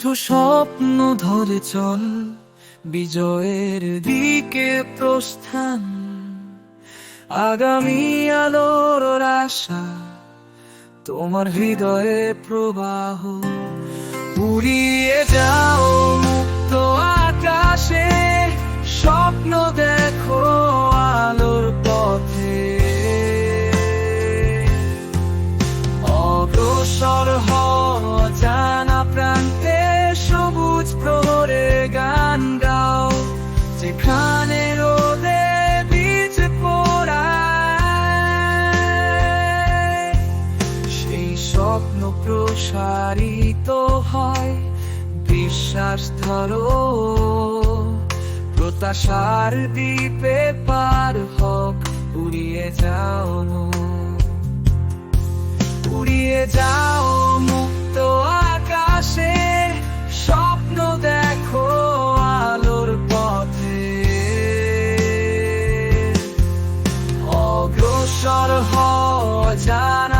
ওঠো স্বপ্ন ধরে চল, বিজয়ের দিকে প্রস্থান। আগামী আলোর আশা তোমার হৃদয়ে প্রবাহ। উড়িয়ে যাও মুক্ত আকাশে, স্বপ্ন যেখানে রোদে বীজ পড়ায় সেই স্বপ্ন প্রসারিত হয় বিশ্বাস ধরো প্রত্যাশার দ্বীপে পার হক উড়িয়ে যাও উড়িয়ে যাও অগ্রসর হও জানা